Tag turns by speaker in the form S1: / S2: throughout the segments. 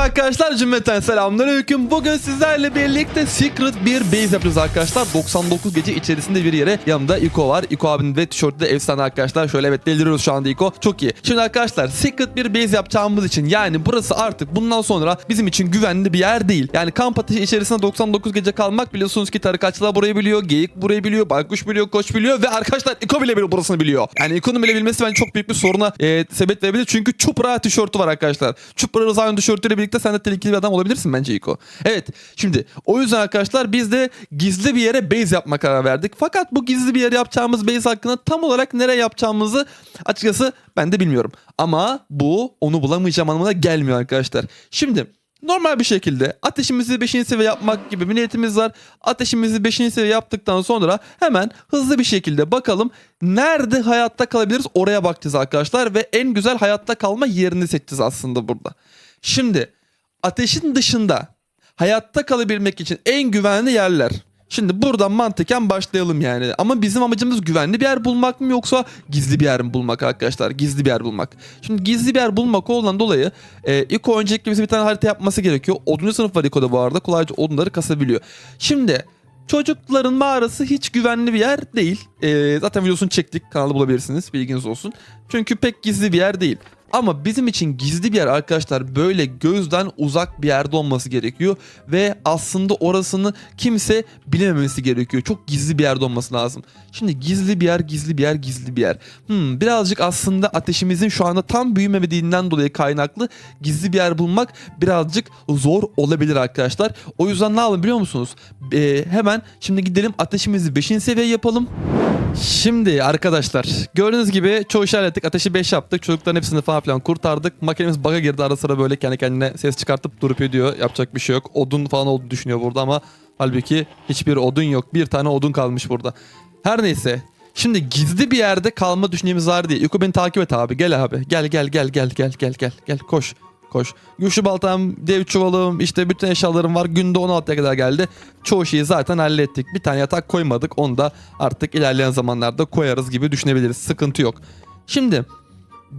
S1: Merhaba arkadaşlar cümleten selamünaleyküm. Bugün sizlerle birlikte secret bir base yapacağız arkadaşlar. 99 gece içerisinde bir yere yanımda Iko var. Iko abinin ve tişörtü de efsane arkadaşlar. Şöyle evet deliriyoruz şu anda Iko. Çok iyi. Şimdi arkadaşlar secret bir base yapacağımız için yani burası artık bundan sonra bizim için güvenli bir yer değil. Yani kamp ateşi içerisinde 99 gece kalmak biliyorsunuz ki tarikatçılar burayı biliyor. Geyik burayı biliyor. Baykuş biliyor. Koç biliyor. Ve arkadaşlar Iko bile biliyor burasını biliyor. Yani Iko'nun bile bilmesi bence çok büyük bir soruna e, sebep verebilir. Çünkü Çupra tişörtü var arkadaşlar. Çupra Rıza'nın tişörtüyle birlikte sen de tehlikeli bir adam olabilirsin bence Iko. Evet şimdi o yüzden arkadaşlar biz de gizli bir yere base yapma karar verdik. Fakat bu gizli bir yere yapacağımız base hakkında tam olarak nereye yapacağımızı açıkçası ben de bilmiyorum. Ama bu onu bulamayacağım anlamına gelmiyor arkadaşlar. Şimdi Normal bir şekilde ateşimizi 5. seviye yapmak gibi bir niyetimiz var. Ateşimizi 5. seviye yaptıktan sonra hemen hızlı bir şekilde bakalım nerede hayatta kalabiliriz oraya bakacağız arkadaşlar. Ve en güzel hayatta kalma yerini seçeceğiz aslında burada. Şimdi ateşin dışında hayatta kalabilmek için en güvenli yerler. Şimdi buradan mantıken başlayalım yani. Ama bizim amacımız güvenli bir yer bulmak mı yoksa gizli bir yer mi bulmak arkadaşlar? Gizli bir yer bulmak. Şimdi gizli bir yer bulmak olan dolayı e, İko öncelikle bir tane harita yapması gerekiyor. Oduncu sınıf var İko'da bu arada. Kolayca odunları kasabiliyor. Şimdi çocukların mağarası hiç güvenli bir yer değil. E, zaten videosunu çektik. Kanalda bulabilirsiniz. Bilginiz olsun. Çünkü pek gizli bir yer değil. Ama bizim için gizli bir yer arkadaşlar böyle gözden uzak bir yerde olması gerekiyor ve aslında orasını kimse bilememesi gerekiyor. Çok gizli bir yerde olması lazım. Şimdi gizli bir yer, gizli bir yer, gizli bir yer. Hmm, birazcık aslında ateşimizin şu anda tam büyümemediğinden dolayı kaynaklı gizli bir yer bulmak birazcık zor olabilir arkadaşlar. O yüzden ne yapalım biliyor musunuz? Ee, hemen şimdi gidelim ateşimizi 5. seviye yapalım. Şimdi arkadaşlar gördüğünüz gibi çoğu işi hallettik. Ateşi 5 yaptık. Çocukların hepsini falan filan kurtardık. Makinemiz bug'a girdi ara sıra böyle kendi kendine ses çıkartıp durup ediyor. Yapacak bir şey yok. Odun falan olduğunu düşünüyor burada ama halbuki hiçbir odun yok. Bir tane odun kalmış burada. Her neyse. Şimdi gizli bir yerde kalma düşüncemiz var diye. Yuko beni takip et abi. Gel abi. Gel gel gel gel gel gel gel gel koş. Koş. Güçlü baltam, dev çuvalım, işte bütün eşyalarım var. Günde 16'ya kadar geldi. Çoğu şeyi zaten hallettik. Bir tane yatak koymadık. Onu da artık ilerleyen zamanlarda koyarız gibi düşünebiliriz. Sıkıntı yok. Şimdi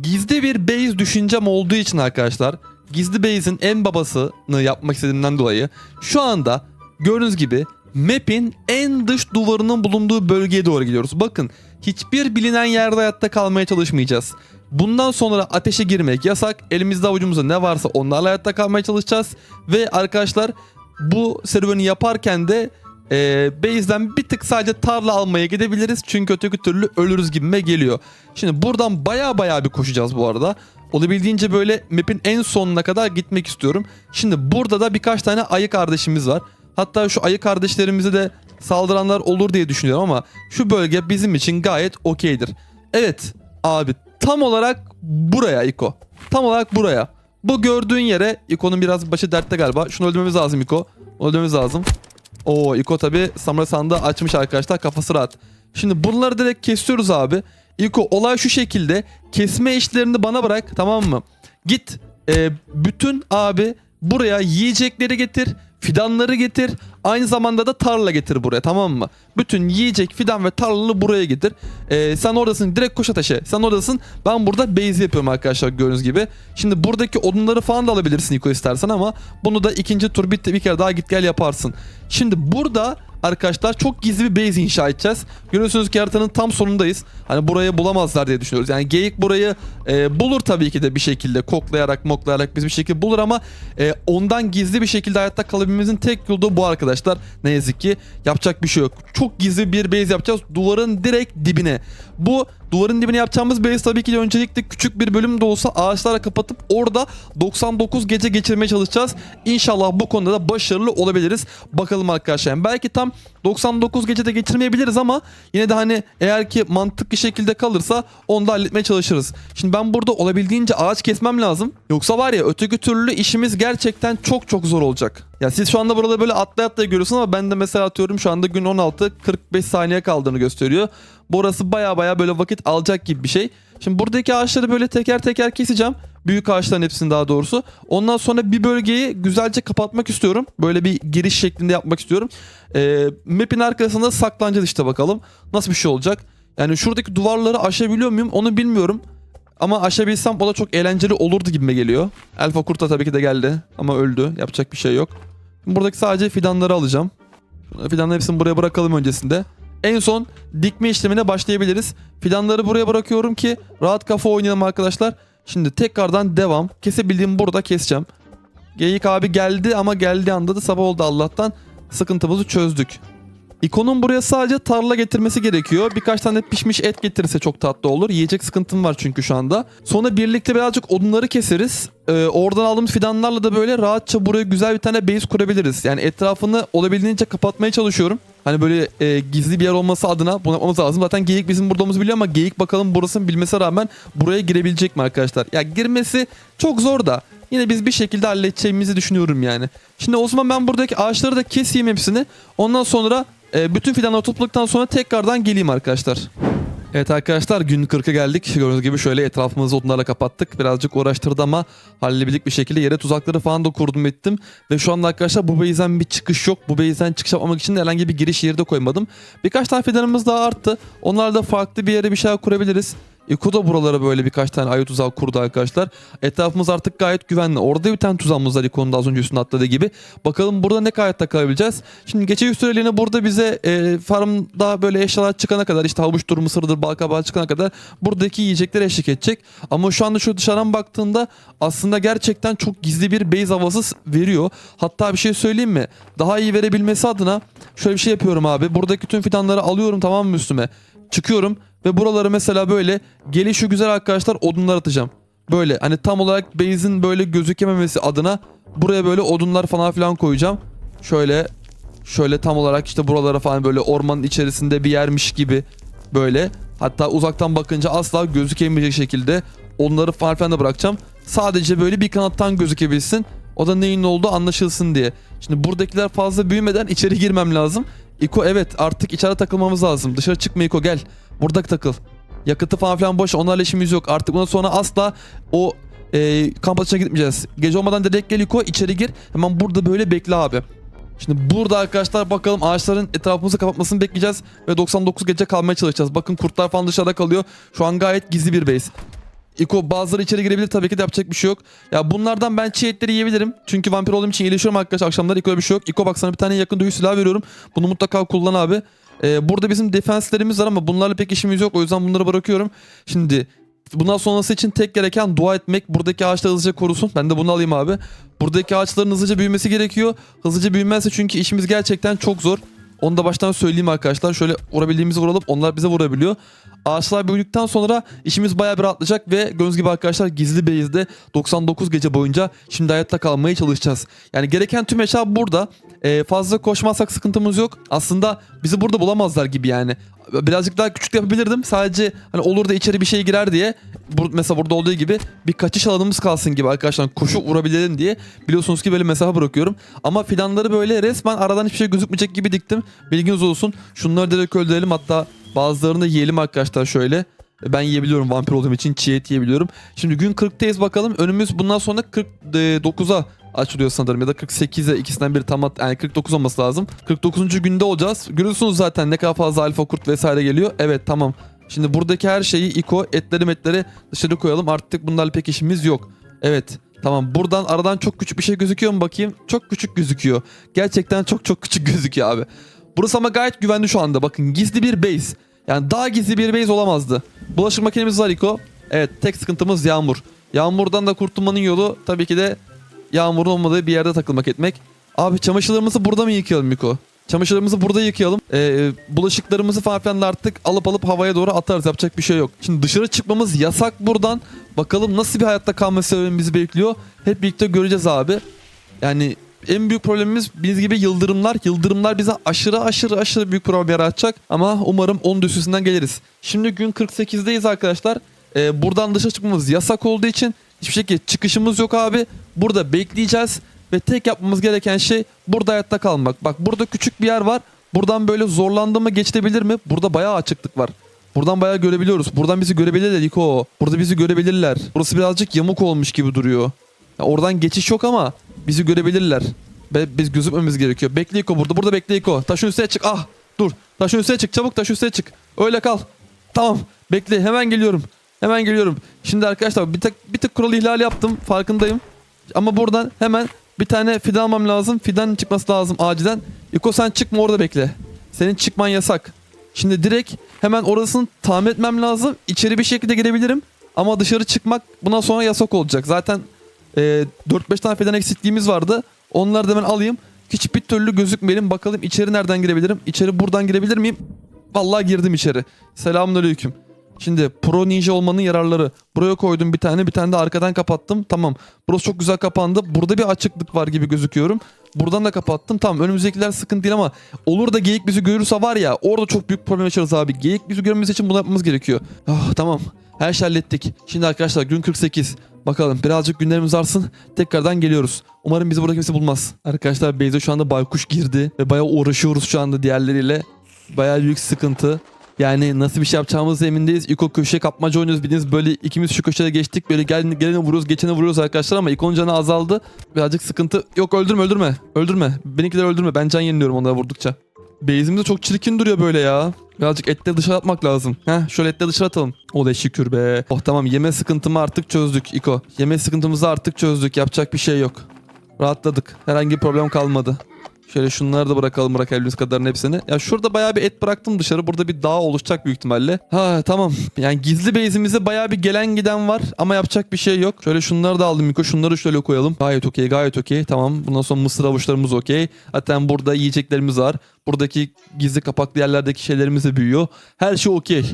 S1: gizli bir base düşüncem olduğu için arkadaşlar gizli base'in en babasını yapmak istediğimden dolayı şu anda gördüğünüz gibi map'in en dış duvarının bulunduğu bölgeye doğru gidiyoruz. Bakın hiçbir bilinen yerde hayatta kalmaya çalışmayacağız. Bundan sonra ateşe girmek yasak. Elimizde avucumuzda ne varsa onlarla hayatta kalmaya çalışacağız. Ve arkadaşlar bu serüveni yaparken de e, base'den bir tık sadece tarla almaya gidebiliriz. Çünkü öteki türlü ölürüz gibime geliyor. Şimdi buradan baya baya bir koşacağız bu arada. Olabildiğince böyle map'in en sonuna kadar gitmek istiyorum. Şimdi burada da birkaç tane ayı kardeşimiz var. Hatta şu ayı kardeşlerimize de saldıranlar olur diye düşünüyorum ama şu bölge bizim için gayet okeydir. Evet abi tam olarak buraya İko. Tam olarak buraya. Bu gördüğün yere İko'nun biraz başı dertte galiba. Şunu öldürmemiz lazım İko. Öldürmemiz lazım. Oo İko tabi samuray sandığı açmış arkadaşlar kafası rahat. Şimdi bunları direkt kesiyoruz abi. İko olay şu şekilde. Kesme işlerini bana bırak tamam mı? Git e, bütün abi buraya yiyecekleri getir. Fidanları getir. Aynı zamanda da tarla getir buraya tamam mı? Bütün yiyecek, fidan ve tarlalı buraya getir. Ee, sen oradasın direkt koş ateşe. Sen oradasın. Ben burada base yapıyorum arkadaşlar gördüğünüz gibi. Şimdi buradaki odunları falan da alabilirsin Niko istersen ama bunu da ikinci tur bitti bir kere daha git gel yaparsın. Şimdi burada arkadaşlar çok gizli bir base inşa edeceğiz. Görüyorsunuz ki haritanın tam sonundayız. Hani burayı bulamazlar diye düşünüyoruz. Yani geyik burayı e, bulur tabii ki de bir şekilde koklayarak moklayarak biz bir şekilde bulur ama e, ondan gizli bir şekilde hayatta kalabilmemizin tek yolu bu arkadaşlar. Ne yazık ki yapacak bir şey yok. Çok gizli bir base yapacağız duvarın direkt dibine. Bu duvarın dibine yapacağımız base tabii ki de öncelikle küçük bir bölüm de olsa ağaçlara kapatıp orada 99 gece geçirmeye çalışacağız. İnşallah bu konuda da başarılı olabiliriz. Bakalım arkadaşlar. Yani belki tam 99 gecede geçirmeyebiliriz ama yine de hani eğer ki mantıklı şekilde kalırsa onu da halletmeye çalışırız. Şimdi ben burada olabildiğince ağaç kesmem lazım. Yoksa var ya öteki türlü işimiz gerçekten çok çok zor olacak. Ya siz şu anda burada böyle atlaya atlaya görüyorsunuz ama ben de mesela atıyorum şu anda gün 16 45 saniye kaldığını gösteriyor. Burası baya baya böyle vakit alacak gibi bir şey. Şimdi buradaki ağaçları böyle teker teker keseceğim. Büyük ağaçların hepsini daha doğrusu. Ondan sonra bir bölgeyi güzelce kapatmak istiyorum. Böyle bir giriş şeklinde yapmak istiyorum. Ee, map'in arkasında saklanacağız işte bakalım. Nasıl bir şey olacak? Yani şuradaki duvarları aşabiliyor muyum onu bilmiyorum. Ama aşabilsem o da çok eğlenceli olurdu gibime geliyor. Alfa Kurta tabii ki de geldi ama öldü. Yapacak bir şey yok. Buradaki sadece fidanları alacağım. Fidanların hepsini buraya bırakalım öncesinde. En son dikme işlemine başlayabiliriz. Fidanları buraya bırakıyorum ki rahat kafa oynayalım arkadaşlar. Şimdi tekrardan devam. Kesebildiğim burada keseceğim. Geyik abi geldi ama geldiği anda da sabah oldu Allah'tan. Sıkıntımızı çözdük. İkonun buraya sadece tarla getirmesi gerekiyor. Birkaç tane pişmiş et getirirse çok tatlı olur. Yiyecek sıkıntım var çünkü şu anda. Sonra birlikte birazcık odunları keseriz. Ee, oradan aldığımız fidanlarla da böyle rahatça buraya güzel bir tane base kurabiliriz. Yani etrafını olabildiğince kapatmaya çalışıyorum. Hani böyle e, gizli bir yer olması adına bunu yapmamız lazım. Zaten geyik bizim burada olduğumuzu biliyor ama geyik bakalım burasını bilmesine rağmen buraya girebilecek mi arkadaşlar? Ya girmesi çok zor da yine biz bir şekilde halledeceğimizi düşünüyorum yani. Şimdi o zaman ben buradaki ağaçları da keseyim hepsini. Ondan sonra e, bütün fidanları topladıktan sonra tekrardan geleyim arkadaşlar. Evet arkadaşlar gün 40'a geldik. Gördüğünüz gibi şöyle etrafımızı odunlarla kapattık. Birazcık uğraştırdı ama halledebildik bir şekilde yere tuzakları falan da kurdum ettim. Ve şu anda arkadaşlar bu base'den bir çıkış yok. Bu base'den çıkış yapmamak için de herhangi bir giriş yeri de koymadım. Birkaç tane fidanımız daha arttı. Onlarla farklı bir yere bir şey kurabiliriz. İko da buralara böyle birkaç tane ayı tuzağı kurdu arkadaşlar. Etrafımız artık gayet güvenli. Orada bir tane tuzağımız var İko'nun az önce üstüne atladığı gibi. Bakalım burada ne kadar takılabileceğiz. Şimdi gece süreliğine burada bize e, farmda böyle eşyalar çıkana kadar işte havuçtur, mısırdır, balkabağı çıkana kadar buradaki yiyecekler eşlik edecek. Ama şu anda şu dışarıdan baktığında aslında gerçekten çok gizli bir base havası veriyor. Hatta bir şey söyleyeyim mi? Daha iyi verebilmesi adına şöyle bir şey yapıyorum abi. Buradaki tüm fidanları alıyorum tamam mı üstüme? Çıkıyorum ve buraları mesela böyle gelişi güzel arkadaşlar odunlar atacağım. Böyle hani tam olarak base'in böyle gözükememesi adına buraya böyle odunlar falan filan koyacağım. Şöyle şöyle tam olarak işte buralara falan böyle ormanın içerisinde bir yermiş gibi böyle. Hatta uzaktan bakınca asla gözükemeyecek şekilde onları falan filan da bırakacağım. Sadece böyle bir kanattan gözükebilsin. O da neyin ne olduğu anlaşılsın diye. Şimdi buradakiler fazla büyümeden içeri girmem lazım. İko evet artık içeride takılmamız lazım. Dışarı çıkma İko gel. Burada takıl. Yakıtı falan filan boş onlarla işimiz yok. Artık bundan sonra asla o e, kamp atışına gitmeyeceğiz. Gece olmadan direkt gel İko içeri gir. Hemen burada böyle bekle abi. Şimdi burada arkadaşlar bakalım ağaçların etrafımızı kapatmasını bekleyeceğiz ve 99 gece kalmaya çalışacağız. Bakın kurtlar falan dışarıda kalıyor. Şu an gayet gizli bir base. İko bazıları içeri girebilir tabii ki de yapacak bir şey yok. Ya bunlardan ben çiğ etleri yiyebilirim. Çünkü vampir olduğum için iyileşiyorum arkadaşlar. Akşamları İko'ya bir şey yok. İko bak sana bir tane yakın dövüş silahı veriyorum. Bunu mutlaka kullan abi. Ee, burada bizim defenslerimiz var ama bunlarla pek işimiz yok. O yüzden bunları bırakıyorum. Şimdi bundan sonrası için tek gereken dua etmek. Buradaki ağaçları hızlıca korusun. Ben de bunu alayım abi. Buradaki ağaçların hızlıca büyümesi gerekiyor. Hızlıca büyümezse çünkü işimiz gerçekten çok zor. Onu da baştan söyleyeyim arkadaşlar. Şöyle vurabildiğimizi vuralım. Onlar bize vurabiliyor. Ağaçlar büyüdükten sonra işimiz bayağı bir rahatlayacak ve gördüğünüz gibi arkadaşlar gizli base'de 99 gece boyunca şimdi hayatta kalmaya çalışacağız. Yani gereken tüm eşya burada. Ee, fazla koşmazsak sıkıntımız yok. Aslında bizi burada bulamazlar gibi yani. Birazcık daha küçük yapabilirdim. Sadece hani olur da içeri bir şey girer diye. Bu, mesela burada olduğu gibi bir kaçış alanımız kalsın gibi arkadaşlar. Koşup vurabilelim diye. Biliyorsunuz ki böyle mesafe bırakıyorum. Ama fidanları böyle resmen aradan hiçbir şey gözükmeyecek gibi diktim. Bilginiz olsun. Şunları direkt öldürelim. Hatta bazılarını da yiyelim arkadaşlar şöyle. Ben yiyebiliyorum vampir olduğum için çiğ et yiyebiliyorum. Şimdi gün 40'tayız bakalım. Önümüz bundan sonra 49'a açılıyor sanırım ya da 48'e ikisinden biri tam at- yani 49 olması lazım. 49. günde olacağız. Görüyorsunuz zaten ne kadar fazla alfa kurt vesaire geliyor. Evet tamam. Şimdi buradaki her şeyi iko etleri metleri dışarı koyalım. Artık bunlarla pek işimiz yok. Evet. Tamam buradan aradan çok küçük bir şey gözüküyor mu bakayım? Çok küçük gözüküyor. Gerçekten çok çok küçük gözüküyor abi. Burası ama gayet güvenli şu anda. Bakın gizli bir base. Yani daha gizli bir base olamazdı. Bulaşık makinemiz var İko. Evet tek sıkıntımız yağmur. Yağmurdan da kurtulmanın yolu tabii ki de yağmurun olmadığı bir yerde takılmak etmek. Abi çamaşırlarımızı burada mı yıkayalım Miko? Çamaşırlarımızı burada yıkayalım. Ee, bulaşıklarımızı falan filan da artık alıp alıp havaya doğru atarız. Yapacak bir şey yok. Şimdi dışarı çıkmamız yasak buradan. Bakalım nasıl bir hayatta kalma sebebimiz bizi bekliyor. Hep birlikte göreceğiz abi. Yani en büyük problemimiz biz gibi yıldırımlar. Yıldırımlar bize aşırı aşırı aşırı büyük problem yaratacak. Ama umarım onun üstesinden geliriz. Şimdi gün 48'deyiz arkadaşlar. Ee, buradan dışarı çıkmamız yasak olduğu için hiçbir şekilde çıkışımız yok abi. Burada bekleyeceğiz. Ve tek yapmamız gereken şey burada hayatta kalmak. Bak burada küçük bir yer var. Buradan böyle zorlandı mı geçilebilir mi? Burada bayağı açıklık var. Buradan bayağı görebiliyoruz. Buradan bizi görebilirler İko. Burada bizi görebilirler. Burası birazcık yamuk olmuş gibi duruyor. Ya oradan geçiş yok ama bizi görebilirler. Ve biz gözükmemiz gerekiyor. Bekle İko burada. Burada bekle İko. Taşın üstüne çık. Ah dur. Taşın üstüne çık. Çabuk taşın üstüne çık. Öyle kal. Tamam. Bekle hemen geliyorum. Hemen geliyorum. Şimdi arkadaşlar bir tık bir tık kural ihlali yaptım. Farkındayım. Ama buradan hemen bir tane fidan almam lazım. Fidan çıkması lazım acilen. İko sen çıkma orada bekle. Senin çıkman yasak. Şimdi direkt hemen orasını tamir etmem lazım. İçeri bir şekilde girebilirim. Ama dışarı çıkmak bundan sonra yasak olacak. Zaten e, 4-5 tane fidan eksikliğimiz vardı. Onları da ben alayım. Hiçbir türlü gözükmeyelim. Bakalım içeri nereden girebilirim? İçeri buradan girebilir miyim? Vallahi girdim içeri. Selamünaleyküm. Şimdi Pro Ninja olmanın yararları. Buraya koydum bir tane bir tane de arkadan kapattım. Tamam. Burası çok güzel kapandı. Burada bir açıklık var gibi gözüküyorum. Buradan da kapattım. Tamam önümüzdekiler sıkıntı değil ama olur da geyik bizi görürse var ya orada çok büyük problem yaşarız abi. Geyik bizi görmesi için bunu yapmamız gerekiyor. Ah tamam. Her şey hallettik. Şimdi arkadaşlar gün 48. Bakalım birazcık günlerimiz artsın. Tekrardan geliyoruz. Umarım bizi burada kimse bulmaz. Arkadaşlar Beyza şu anda baykuş girdi. Ve bayağı uğraşıyoruz şu anda diğerleriyle. Bayağı büyük sıkıntı. Yani nasıl bir şey yapacağımız emindeyiz. İko köşe kapmaca oynuyoruz bildiğiniz böyle ikimiz şu köşede geçtik. Böyle gel, gelene vuruyoruz geçene vuruyoruz arkadaşlar ama İko'nun canı azaldı. Birazcık sıkıntı. Yok öldürme öldürme. Öldürme. Benimkileri öldürme. Ben can yeniliyorum onlara vurdukça. Base'imiz de çok çirkin duruyor böyle ya. Birazcık etleri dışarı atmak lazım. Heh şöyle etleri dışarı atalım. Oley şükür be. Oh tamam yeme sıkıntımı artık çözdük İko. Yeme sıkıntımızı artık çözdük. Yapacak bir şey yok. Rahatladık. Herhangi bir problem kalmadı. Şöyle şunları da bırakalım bırakabildiğimiz kadarın hepsini. Ya şurada bayağı bir et bıraktım dışarı. Burada bir dağ oluşacak büyük ihtimalle. Ha tamam. Yani gizli base'imize bayağı bir gelen giden var. Ama yapacak bir şey yok. Şöyle şunları da aldım Miko. Şunları şöyle koyalım. Gayet okey gayet okey. Tamam. Bundan sonra mısır avuçlarımız okey. Hatta burada yiyeceklerimiz var. Buradaki gizli kapaklı yerlerdeki şeylerimiz de büyüyor. Her şey okey.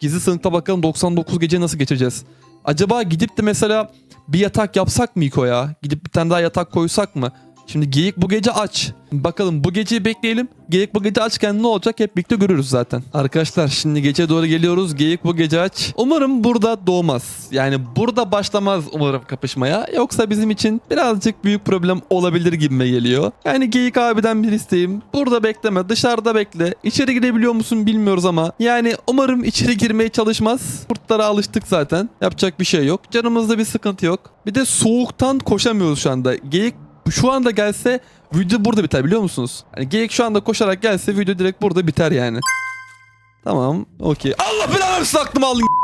S1: Gizli sınıfta bakalım 99 gece nasıl geçeceğiz. Acaba gidip de mesela bir yatak yapsak mı İko ya? Gidip bir tane daha yatak koysak mı? Şimdi geyik bu gece aç. Bakalım bu geceyi bekleyelim. Geyik bu gece açken ne olacak hep birlikte görürüz zaten. Arkadaşlar şimdi gece doğru geliyoruz. Geyik bu gece aç. Umarım burada doğmaz. Yani burada başlamaz umarım kapışmaya. Yoksa bizim için birazcık büyük problem olabilir gibime geliyor. Yani Geyik abiden bir isteğim. Burada bekleme dışarıda bekle. İçeri girebiliyor musun bilmiyoruz ama. Yani umarım içeri girmeye çalışmaz. Kurtlara alıştık zaten. Yapacak bir şey yok. Canımızda bir sıkıntı yok. Bir de soğuktan koşamıyoruz şu anda. Geyik şu anda gelse video burada biter biliyor musunuz? Hani geyik şu anda koşarak gelse video direkt burada biter yani. Tamam okey. Allah belanı versin aldın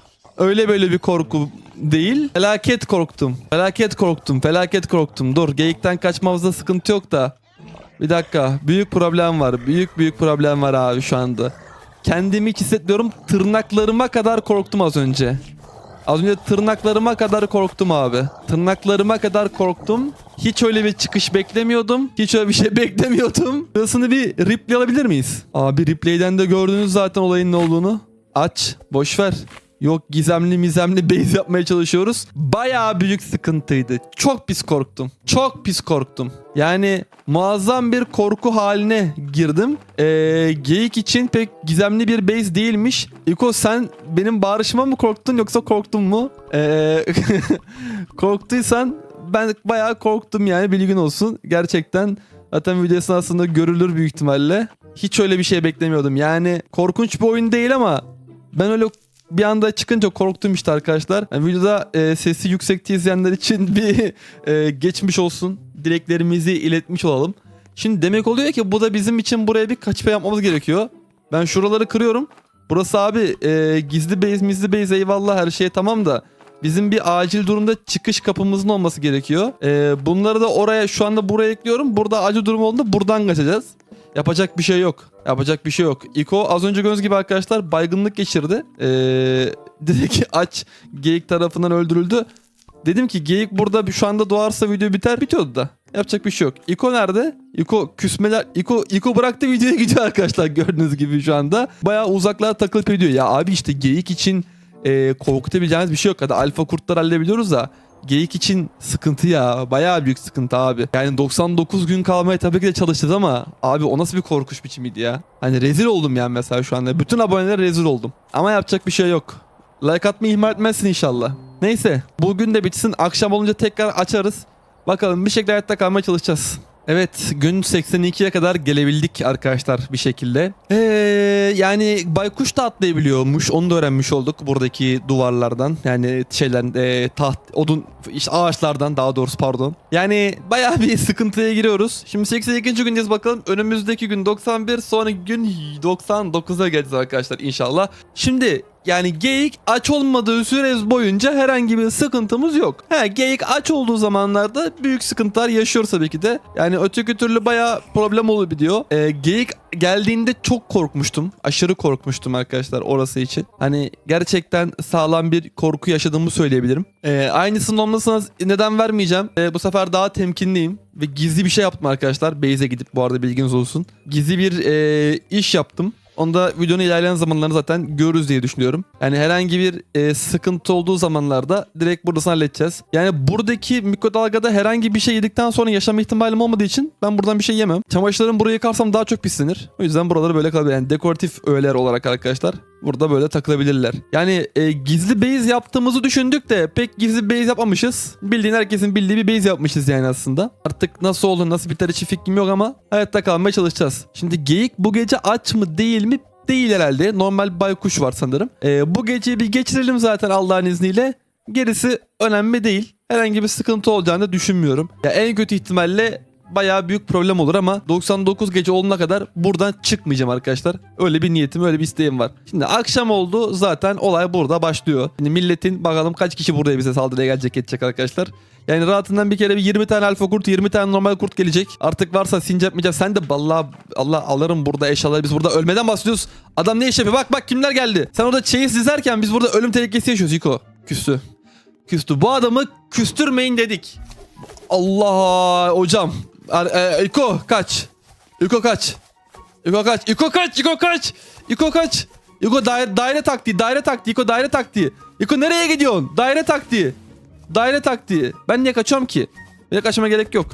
S1: Öyle böyle bir korku değil. Felaket korktum. Felaket korktum. Felaket korktum. Dur geyikten kaçmamızda sıkıntı yok da. Bir dakika. Büyük problem var. Büyük büyük problem var abi şu anda. Kendimi hiç hissetmiyorum. Tırnaklarıma kadar korktum az önce. Az önce tırnaklarıma kadar korktum abi. Tırnaklarıma kadar korktum. Hiç öyle bir çıkış beklemiyordum. Hiç öyle bir şey beklemiyordum. Burasını bir replay alabilir miyiz? Abi replay'den de gördünüz zaten olayın ne olduğunu. Aç. Boş ver. Yok gizemli mizemli base yapmaya çalışıyoruz. Bayağı büyük sıkıntıydı. Çok pis korktum. Çok pis korktum. Yani muazzam bir korku haline girdim. Ee, geyik için pek gizemli bir base değilmiş. İko sen benim bağırışıma mı korktun yoksa korktun mu? Ee, korktuysan ben bayağı korktum yani bilgin olsun. Gerçekten zaten video esnasında görülür büyük ihtimalle. Hiç öyle bir şey beklemiyordum. Yani korkunç bir oyun değil ama ben öyle bir anda çıkınca korktum işte arkadaşlar. Yani videoda e, sesi yüksekte izleyenler için bir e, geçmiş olsun. Dileklerimizi iletmiş olalım. Şimdi demek oluyor ki bu da bizim için buraya bir kaçma yapmamız gerekiyor. Ben şuraları kırıyorum. Burası abi e, gizli base mizli base eyvallah her şey tamam da bizim bir acil durumda çıkış kapımızın olması gerekiyor. E, bunları da oraya şu anda buraya ekliyorum. Burada acil durum olduğunda buradan kaçacağız. Yapacak bir şey yok. Yapacak bir şey yok. İko az önce gördüğünüz gibi arkadaşlar baygınlık geçirdi. Ee, direkt aç geyik tarafından öldürüldü. Dedim ki geyik burada şu anda doğarsa video biter. Bitiyordu da. Yapacak bir şey yok. İko nerede? İko küsmeler. İko, İko bıraktı videoya gidiyor arkadaşlar gördüğünüz gibi şu anda. Bayağı uzaklara takılıp ediyor. Ya abi işte geyik için e, korkutabileceğimiz bir şey yok. Hadi alfa kurtlar halledebiliyoruz da. Geyik için sıkıntı ya. Bayağı büyük sıkıntı abi. Yani 99 gün kalmaya tabii ki de çalışacağız ama abi o nasıl bir korkuş biçimiydi ya. Hani rezil oldum yani mesela şu anda. Bütün abonelere rezil oldum. Ama yapacak bir şey yok. Like atmayı ihmal etmezsin inşallah. Neyse bugün de bitsin. Akşam olunca tekrar açarız. Bakalım bir şekilde hayatta kalmaya çalışacağız. Evet gün 82'ye kadar gelebildik arkadaşlar bir şekilde. Ee, yani baykuş da atlayabiliyormuş. Onu da öğrenmiş olduk buradaki duvarlardan. Yani şeyler e, taht odun işte ağaçlardan daha doğrusu pardon. Yani bayağı bir sıkıntıya giriyoruz. Şimdi 82. gündeyiz bakalım. Önümüzdeki gün 91 sonraki gün 99'a geleceğiz arkadaşlar inşallah. Şimdi yani geyik aç olmadığı süre boyunca herhangi bir sıkıntımız yok. He geyik aç olduğu zamanlarda büyük sıkıntılar yaşıyor tabii ki de. Yani öteki türlü bayağı problem olabiliyor. Ee, geyik geldiğinde çok korkmuştum. Aşırı korkmuştum arkadaşlar orası için. Hani gerçekten sağlam bir korku yaşadığımı söyleyebilirim. Ee, aynısının olmasına neden vermeyeceğim. Ee, bu sefer daha temkinliyim. Ve gizli bir şey yaptım arkadaşlar. Base'e gidip bu arada bilginiz olsun. Gizli bir e, iş yaptım. Onu da videonun ilerleyen zamanlarını zaten görürüz diye düşünüyorum. Yani herhangi bir e, sıkıntı olduğu zamanlarda direkt buradasını halledeceğiz. Yani buradaki mikrodalgada herhangi bir şey yedikten sonra yaşama ihtimalim olmadığı için ben buradan bir şey yemem. Çamaşırlarımı buraya yıkarsam daha çok pislenir. O yüzden buraları böyle kalabilir. Yani dekoratif öğeler olarak arkadaşlar burada böyle takılabilirler. Yani e, gizli base yaptığımızı düşündük de pek gizli base yapmamışız. Bildiğin herkesin bildiği bir base yapmışız yani aslında. Artık nasıl olur nasıl biter hiç fikrim yok ama hayatta kalmaya çalışacağız. Şimdi geyik bu gece aç mı değil mi? Değil herhalde. Normal baykuş var sanırım. E, bu geceyi bir geçirelim zaten Allah'ın izniyle. Gerisi önemli değil. Herhangi bir sıkıntı olacağını düşünmüyorum. Ya en kötü ihtimalle bayağı büyük problem olur ama 99 gece olana kadar buradan çıkmayacağım arkadaşlar. Öyle bir niyetim, öyle bir isteğim var. Şimdi akşam oldu zaten olay burada başlıyor. Şimdi milletin bakalım kaç kişi buraya bize saldırıya gelecek edecek arkadaşlar. Yani rahatından bir kere bir 20 tane alfa kurt 20 tane normal kurt gelecek. Artık varsa sincap micap sen de vallahi Allah alırım burada eşyaları biz burada ölmeden bahsediyoruz. Adam ne iş yapıyor bak bak kimler geldi. Sen orada çeyiz dizerken biz burada ölüm tehlikesi yaşıyoruz Yiko. Küstü. Küstü. Bu adamı küstürmeyin dedik. Allah hocam. E, İko kaç. İko kaç. İko kaç. İko kaç. İko kaç. İko kaç. İko daire, daire taktiği. Daire taktiği. İko daire taktiği. İko nereye gidiyorsun? Daire taktiği. Daire taktiği. Ben niye kaçıyorum ki? Benim kaçmama gerek yok.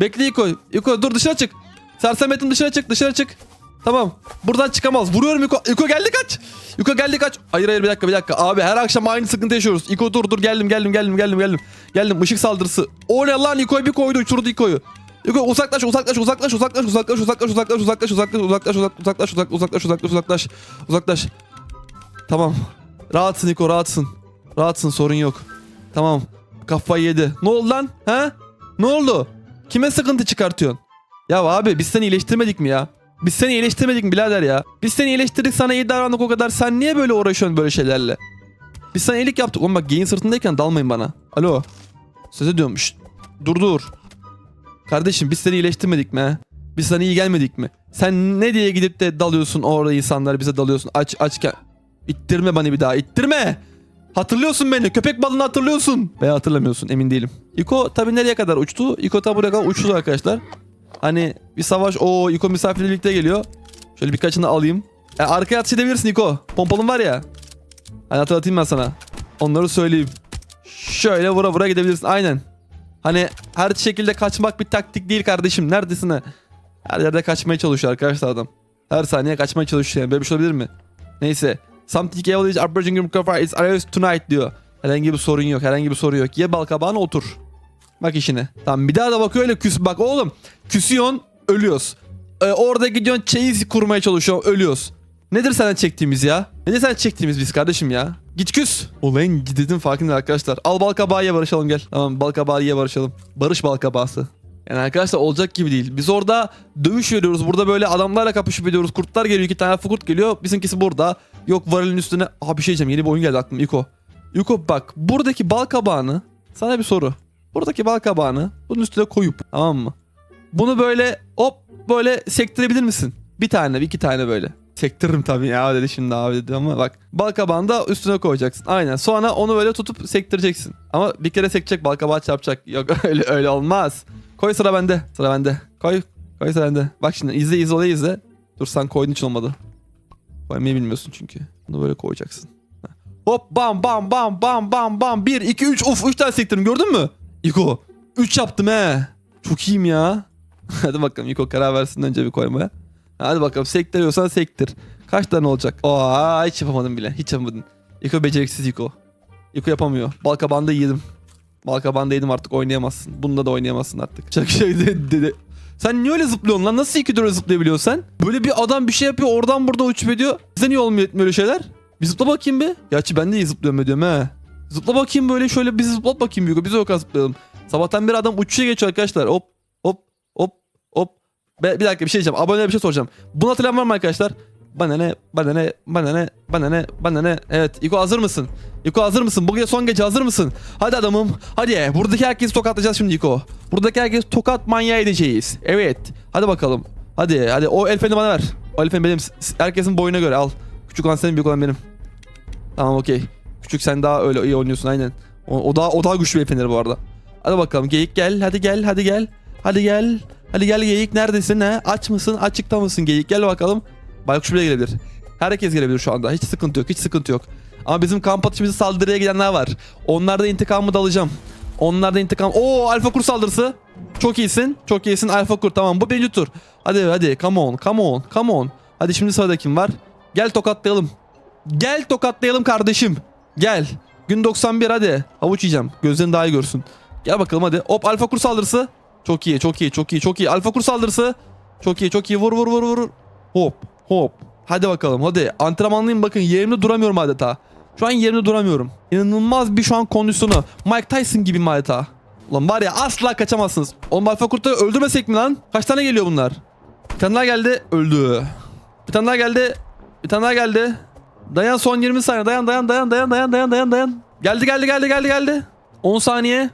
S1: Bekle İko. İko dur dışarı çık. Sersemetin dışarı çık. Dışarı çık. Tamam. Buradan çıkamaz. Vuruyorum İko. İko geldi kaç. İko geldi kaç. Hayır hayır bir dakika bir dakika. Abi her akşam aynı sıkıntı yaşıyoruz. İko dur dur geldim geldim geldim geldim geldim. Geldim ışık saldırısı. O ne lan İko'yu bir koydu uçurdu İko'yu. İko uzaklaş uzaklaş uzaklaş uzaklaş uzaklaş uzaklaş uzaklaş uzaklaş uzaklaş uzaklaş uzaklaş uzaklaş uzaklaş uzaklaş uzaklaş uzaklaş. Tamam. Rahatsın İko rahatsın. Rahatsın sorun yok. Tamam. Kafayı yedi. Ne oldu lan? Ha? Ne oldu? Kime sıkıntı çıkartıyorsun? Ya abi biz seni iyileştirmedik mi ya? Biz seni iyileştirmedik mi birader ya? Biz seni iyileştirdik sana iyi davrandık o kadar. Sen niye böyle uğraşıyorsun böyle şeylerle? Biz sana iyilik yaptık. Oğlum bak geyin sırtındayken dalmayın bana. Alo. Söz ediyormuş. Dur dur. Kardeşim biz seni iyileştirmedik mi? Biz sana iyi gelmedik mi? Sen ne diye gidip de dalıyorsun orada insanlar bize dalıyorsun. Aç açken. İttirme beni bir daha ittirme. Hatırlıyorsun beni. Köpek balını hatırlıyorsun. Veya hatırlamıyorsun emin değilim. İko tabi nereye kadar uçtu? İko tabi buraya kadar uçtu arkadaşlar. Hani bir savaş. o İko misafirle birlikte geliyor. Şöyle birkaçını alayım. Ya arkaya atış edebilirsin İko. Pompalın var ya. Hani hatırlatayım ben sana. Onları söyleyeyim. Şöyle vura vura gidebilirsin. Aynen. Hani her şekilde kaçmak bir taktik değil kardeşim. Neredesin ha? Her yerde kaçmaya çalışıyor arkadaşlar adam. Her saniye kaçmaya çalışıyor. Yani. Böyle bir şey olabilir mi? Neyse. Something evaluates our bridging room cover is arrives tonight diyor. Herhangi bir sorun yok. Herhangi bir sorun yok. Ye balkabağına otur. Bak işine. Tamam bir daha da bakıyor öyle küs. Bak oğlum. Küsüyorsun ölüyoruz. Ee, orada gidiyorsun çeyiz kurmaya çalışıyorsun ölüyoruz. Nedir senden çektiğimiz ya? Nedir senden çektiğimiz biz kardeşim ya? Git küs. Olayın ciddiyetin farkında arkadaşlar. Al balkabağı ye barışalım gel. Tamam balkabağı ye barışalım. Barış balkabağısı. Yani arkadaşlar olacak gibi değil. Biz orada dövüş veriyoruz. Burada böyle adamlarla kapışıp ediyoruz. Kurtlar geliyor. iki tane kurt geliyor. Bizimkisi burada. Yok varilin üstüne. Aha bir şey diyeceğim. Yeni bir oyun geldi aklıma. Yuko. Yuko bak. Buradaki bal kabağını. Sana bir soru. Buradaki bal kabağını bunun üstüne koyup. Tamam mı? Bunu böyle hop böyle sektirebilir misin? Bir tane iki tane böyle. Sektiririm tabii ya dedi şimdi abi dedi ama bak. Bal kabağını da üstüne koyacaksın. Aynen. Sonra onu böyle tutup sektireceksin. Ama bir kere sekecek bal kabağı çarpacak. Yok öyle öyle olmaz. Koy sıra bende. Sıra bende. Koy. Koy sıra bende. Bak şimdi izle izle olayı izle. Dur sen koydun hiç olmadı. Koymayı bilmiyorsun çünkü. Bunu böyle koyacaksın. Hop bam bam bam bam bam bam. 1 2 3 uf 3 tane sektirdim gördün mü? İko 3 yaptım he. Çok iyiyim ya. Hadi bakalım İko karar versin önce bir koymaya. Hadi bakalım sektiriyorsan sektir. Kaç tane olacak? Aa hiç yapamadım bile. Hiç yapamadın. İko beceriksiz İko. İko yapamıyor. Balkabağında yedim. Balkabağında yedim artık oynayamazsın. Bunda da oynayamazsın artık. Çok şey dedi. Sen niye öyle zıplıyorsun lan? Nasıl iki öyle zıplayabiliyorsun sen? Böyle bir adam bir şey yapıyor oradan burada uçup ediyor. Bize niye olmuyor etmiyor öyle şeyler? Bir zıpla bakayım bir. Gerçi ben de iyi zıplıyorum ediyorum he. Zıpla bakayım böyle şöyle bir zıplat bakayım Yugo. Biz o kadar zıplayalım. Sabahtan beri adam uçuşa geçiyor arkadaşlar. Hop. Be- bir dakika bir şey diyeceğim. Aboneye bir şey soracağım. Bunu hatırlayan var mı arkadaşlar? Bana ne, bana ne, bana ne, bana ne, bana ne. Evet İko hazır mısın? İko hazır mısın? Bu gece son gece hazır mısın? Hadi adamım. Hadi. Buradaki herkesi tokatlayacağız şimdi İko. Buradaki herkesi tokat manyağı edeceğiz. Evet. Hadi bakalım. Hadi hadi o el feni bana ver. O el feni benim. Herkesin boyuna göre al. Küçük olan senin büyük olan benim. Tamam okey. Küçük sen daha öyle iyi oynuyorsun aynen. O, o daha o daha güçlü bir feneri bu arada. Hadi bakalım geyik gel hadi gel hadi gel. Hadi gel. Hadi gel geyik neredesin ha? Aç mısın? Açıkta mısın geyik? Gel bakalım. Baykuş bile gelebilir. Herkes gelebilir şu anda. Hiç sıkıntı yok. Hiç sıkıntı yok. Ama bizim kamp atışımızı saldırıya gidenler var. Onlarda intikamımı da alacağım. Onlarda intikam. Oo alfa kur saldırısı. Çok iyisin. Çok iyisin alfa kur. Tamam bu birinci tur. Hadi hadi come on come on come on. Hadi şimdi sırada kim var? Gel tokatlayalım. Gel tokatlayalım kardeşim. Gel. Gün 91 hadi. Havuç yiyeceğim. Gözlerin daha iyi görsün. Gel bakalım hadi. Hop alfa kur saldırısı. Çok iyi çok iyi çok iyi çok iyi. Alfa kur saldırısı. Çok iyi çok iyi. Vur vur vur vur. Hop hop. Hadi bakalım hadi. Antrenmanlıyım bakın yerimde duramıyorum adeta. Şu an yerimde duramıyorum. İnanılmaz bir şu an kondisyonu. Mike Tyson gibi adeta. Ulan var ya asla kaçamazsınız. Oğlum Alfa Kurt'u öldürmesek mi lan? Kaç tane geliyor bunlar? Bir tane daha geldi. Öldü. Bir tane daha geldi. Bir tane daha geldi. Dayan son 20 saniye. Dayan dayan dayan dayan dayan dayan dayan dayan. Geldi geldi geldi geldi geldi. 10 saniye.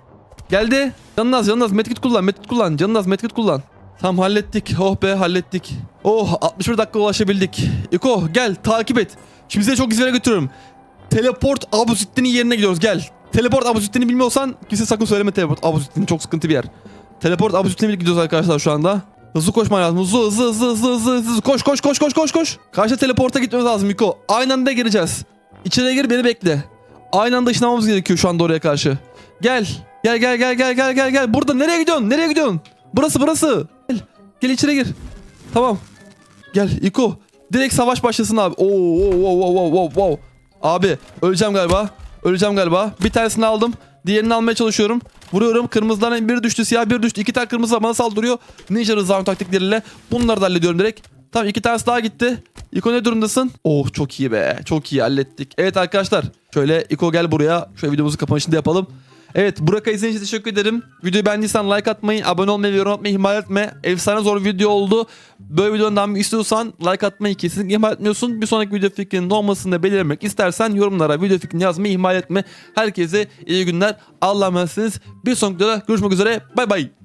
S1: Geldi. Canınaz canınaz medkit kullan medkit kullan. Canınaz medkit kullan. Tamam hallettik. Oh be hallettik. Oh 61 dakika ulaşabildik. İko gel takip et. Şimdi size çok güzel götürüyorum. Teleport Abusittin'in yerine gidiyoruz gel. Teleport Abusittin'i bilmiyorsan kimse sakın söyleme Teleport Abusittin çok sıkıntı bir yer. Teleport Abusittin'e gidiyoruz arkadaşlar şu anda. Hızlı koşman lazım. Hızlı hızlı hızlı hızlı hızlı hızlı. Koş koş koş koş koş koş. Karşı teleporta gitmemiz lazım Miko. Aynı anda gireceğiz. İçeriye gir beni bekle. Aynı anda ışınlamamız gerekiyor şu anda oraya karşı. Gel. Gel gel gel gel gel gel gel. Burada nereye gidiyorsun? Nereye gidiyorsun? Burası burası. Gel. Gel içeri gir. Tamam. Gel İko. Direkt savaş başlasın abi. Oo, oo, oo, oo, oo, oo. Abi öleceğim galiba. Öleceğim galiba. Bir tanesini aldım. Diğerini almaya çalışıyorum. Vuruyorum. Kırmızıların bir düştü. Siyah bir düştü. İki tane kırmızı da bana saldırıyor. Ninja rızam taktikleriyle. Bunları da hallediyorum direkt. Tamam iki tanesi daha gitti. İko ne durumdasın? Oh çok iyi be. Çok iyi hallettik. Evet arkadaşlar. Şöyle İko gel buraya. Şöyle videomuzu kapanışında yapalım. Evet Burak'a izlediğiniz için teşekkür ederim. Videoyu beğendiysen like atmayı, abone olmayı ve yorum atmayı ihmal etme. Efsane zor video oldu. Böyle videonun devamı istiyorsan like atmayı kesinlikle ihmal etmiyorsun. Bir sonraki video fikrinin olmasını da belirlemek istersen yorumlara video fikrini yazmayı ihmal etme. Herkese iyi günler. Allah'a emanetsiniz. Bir sonraki videoda görüşmek üzere. Bay bay.